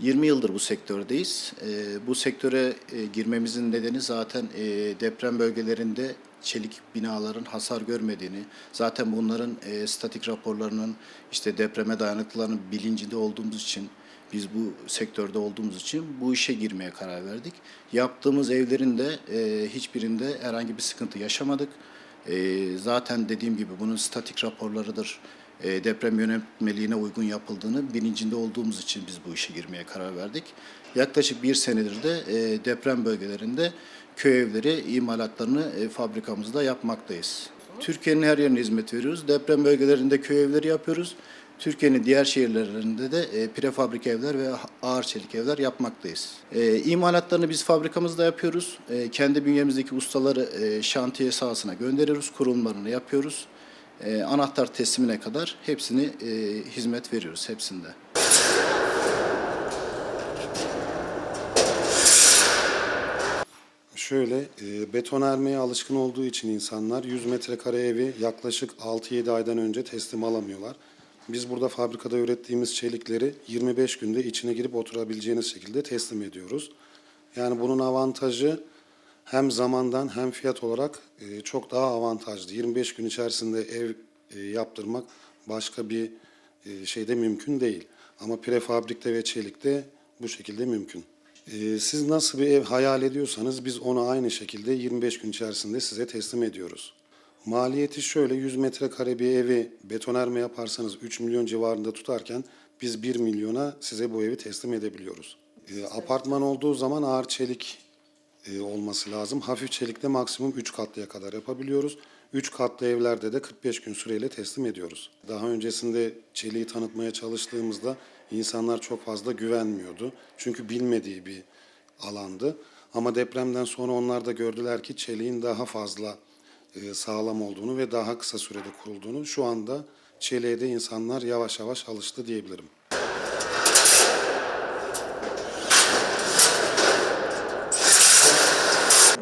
20 yıldır bu sektördeyiz. Ee, bu sektöre e, girmemizin nedeni zaten e, deprem bölgelerinde çelik binaların hasar görmediğini, zaten bunların e, statik raporlarının işte depreme dayanıklılığının bilincinde olduğumuz için, biz bu sektörde olduğumuz için bu işe girmeye karar verdik. Yaptığımız evlerin de hiçbirinde herhangi bir sıkıntı yaşamadık. Zaten dediğim gibi bunun statik raporlarıdır, e, deprem yönetmeliğine uygun yapıldığını bilincinde olduğumuz için biz bu işe girmeye karar verdik. Yaklaşık bir senedir de e, deprem bölgelerinde köy evleri imalatlarını e, fabrikamızda yapmaktayız. Türkiye'nin her yerine hizmet veriyoruz. Deprem bölgelerinde köy evleri yapıyoruz. Türkiye'nin diğer şehirlerinde de prefabrik evler ve ağır çelik evler yapmaktayız. E, imalatlarını biz fabrikamızda yapıyoruz. Kendi bünyemizdeki ustaları e, şantiye sahasına gönderiyoruz. Kurulumlarını yapıyoruz. E, anahtar teslimine kadar hepsini e, hizmet veriyoruz hepsinde. Şöyle, e, betonarmeye alışkın olduğu için insanlar 100 metrekare evi yaklaşık 6-7 aydan önce teslim alamıyorlar. Biz burada fabrikada ürettiğimiz çelikleri 25 günde içine girip oturabileceğiniz şekilde teslim ediyoruz. Yani bunun avantajı hem zamandan hem fiyat olarak e, çok daha avantajlı. 25 gün içerisinde ev e, yaptırmak başka bir e, şeyde mümkün değil. Ama prefabrikte ve çelikte bu şekilde mümkün. Siz nasıl bir ev hayal ediyorsanız biz onu aynı şekilde 25 gün içerisinde size teslim ediyoruz. Maliyeti şöyle 100 metrekare bir evi betonarme yaparsanız 3 milyon civarında tutarken biz 1 milyona size bu evi teslim edebiliyoruz. Apartman olduğu zaman ağır çelik e, olması lazım. Hafif çelikte maksimum 3 katlıya kadar yapabiliyoruz. 3 katlı evlerde de 45 gün süreyle teslim ediyoruz. Daha öncesinde çeliği tanıtmaya çalıştığımızda insanlar çok fazla güvenmiyordu. Çünkü bilmediği bir alandı. Ama depremden sonra onlar da gördüler ki çeliğin daha fazla e, sağlam olduğunu ve daha kısa sürede kurulduğunu. Şu anda çeliğe de insanlar yavaş yavaş alıştı diyebilirim.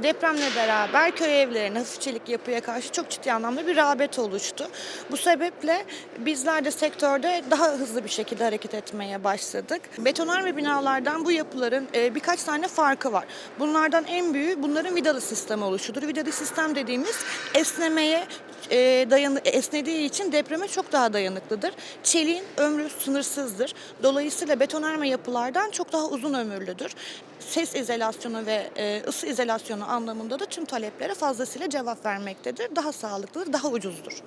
Depremle beraber köy evlerine hafif çelik yapıya karşı çok ciddi anlamda bir rağbet oluştu. Bu sebeple bizler de sektörde daha hızlı bir şekilde hareket etmeye başladık. Betonarme binalardan bu yapıların e, birkaç tane farkı var. Bunlardan en büyüğü bunların vidalı sistem oluşudur. Vidalı sistem dediğimiz esnemeye e, dayanı, esnediği için depreme çok daha dayanıklıdır. Çeliğin ömrü sınırsızdır. Dolayısıyla betonarme yapılardan çok daha uzun ömürlüdür. Ses izolasyonu ve e, ısı izolasyonu anlamında da tüm taleplere fazlasıyla cevap vermektedir. Daha sağlıklıdır, daha ucuzdur.